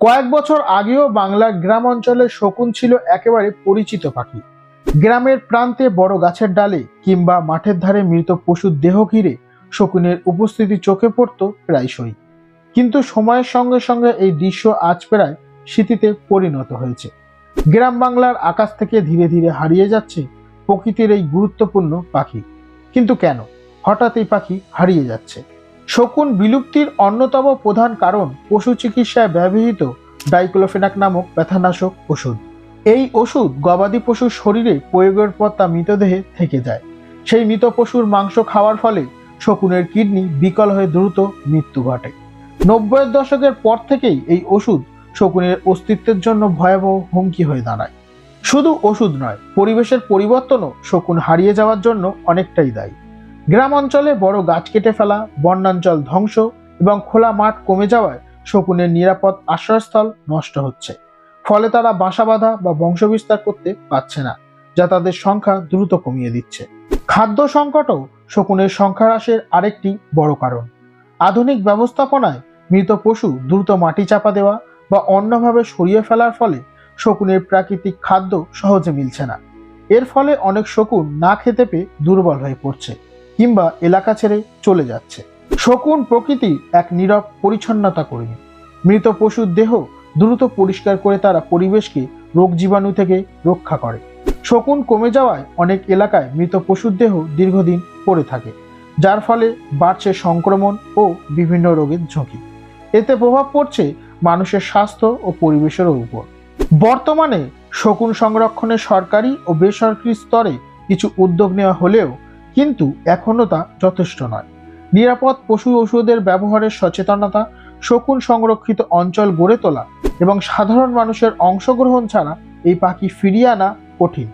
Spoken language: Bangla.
কয়েক বছর আগেও বাংলার গ্রাম অঞ্চলে শকুন ছিল একেবারে পরিচিত পাখি। গ্রামের প্রান্তে বড় গাছের ডালে কিংবা মাঠের ধারে মৃত পশুর দেহ ঘিরে শকুনের উপস্থিতি চোখে পড়তো প্রায়শই। কিন্তু সময়ের সঙ্গে সঙ্গে এই দৃশ্য আজ প্রায় স্মৃতিতে পরিণত হয়েছে। গ্রাম বাংলার আকাশ থেকে ধীরে ধীরে হারিয়ে যাচ্ছে প্রকৃতির এই গুরুত্বপূর্ণ পাখি। কিন্তু কেন? হঠাৎ এই পাখি হারিয়ে যাচ্ছে। শকুন বিলুপ্তির অন্যতম প্রধান কারণ পশু চিকিৎসায় ব্যবহৃত ডাইক্লোফেনাক নামক ব্যথানাশক ওষুধ। এই ওষুধ গবাদি পশুর শরীরে প্রয়োগের পর তা মৃতদেহে থেকে যায়। সেই মৃত পশুর মাংস খাওয়ার ফলে শকুনের কিডনি বিকল হয়ে দ্রুত মৃত্যু ঘটে। নব্বইয়ের দশকের পর থেকেই এই ওষুধ শকুনের অস্তিত্বের জন্য ভয়াবহ হুমকি হয়ে দাঁড়ায়। শুধু ওষুধ নয়, পরিবেশের পরিবর্তনও শকুন হারিয়ে যাওয়ার জন্য অনেকটাই দায়ী। গ্রাম অঞ্চলে বড় গাছ কেটে ফেলা, বন্যাঞ্চল ধ্বংস এবং খোলা মাঠ কমে যাওয়ায় শকুনের নিরাপদ আশ্রয়স্থল নষ্ট হচ্ছে। ফলে তারা বাসা বাঁধা বা বংশবিস্তার করতে পারছে না, যা তাদের সংখ্যা দ্রুত কমিয়ে দিচ্ছে। খাদ্য সংকটও শকুনের সংখ্যা হ্রাসের আরেকটি বড় কারণ। আধুনিক ব্যবস্থাপনায় মৃত পশু দ্রুত মাটি চাপা দেওয়া বা অন্যভাবে সরিয়ে ফেলার ফলে শকুনের প্রাকৃতিক খাদ্য সহজে মিলছে না। এর ফলে অনেক শকুন না খেতে পেয়ে দুর্বল হয়ে পড়ছে। কিংবা এলাকা ছেড়ে চলে যাচ্ছে। শকুন প্রকৃতি এক নীরব পরিচ্ছন্নতা কর্মী মৃত পশুর দেহ দ্রুত পরিষ্কার করে তারা পরিবেশকে রোগ জীবাণু থেকে রক্ষা করে। শকুন কমে যাওয়ায় অনেক এলাকায় মৃত পশুর দেহ দীর্ঘদিন পড়ে থাকে, যার ফলে বাড়ছে সংক্রমণ ও বিভিন্ন রোগের ঝুঁকি। এতে প্রভাব পড়ছে মানুষের স্বাস্থ্য ও পরিবেশের উপর। বর্তমানে শকুন সংরক্ষণে সরকারি ও বেসরকারি স্তরে কিছু উদ্যোগ নেওয়া হলেও কিন্তু এখনও তা যথেষ্ট নয়। নিরাপদ পশু ওষুধের ব্যবহারের সচেতনতা, শকুন সংরক্ষিত অঞ্চল গড়ে তোলা এবং সাধারণ মানুষের অংশগ্রহণ ছাড়া এই পাখি ফিরিয়ে আনা কঠিন।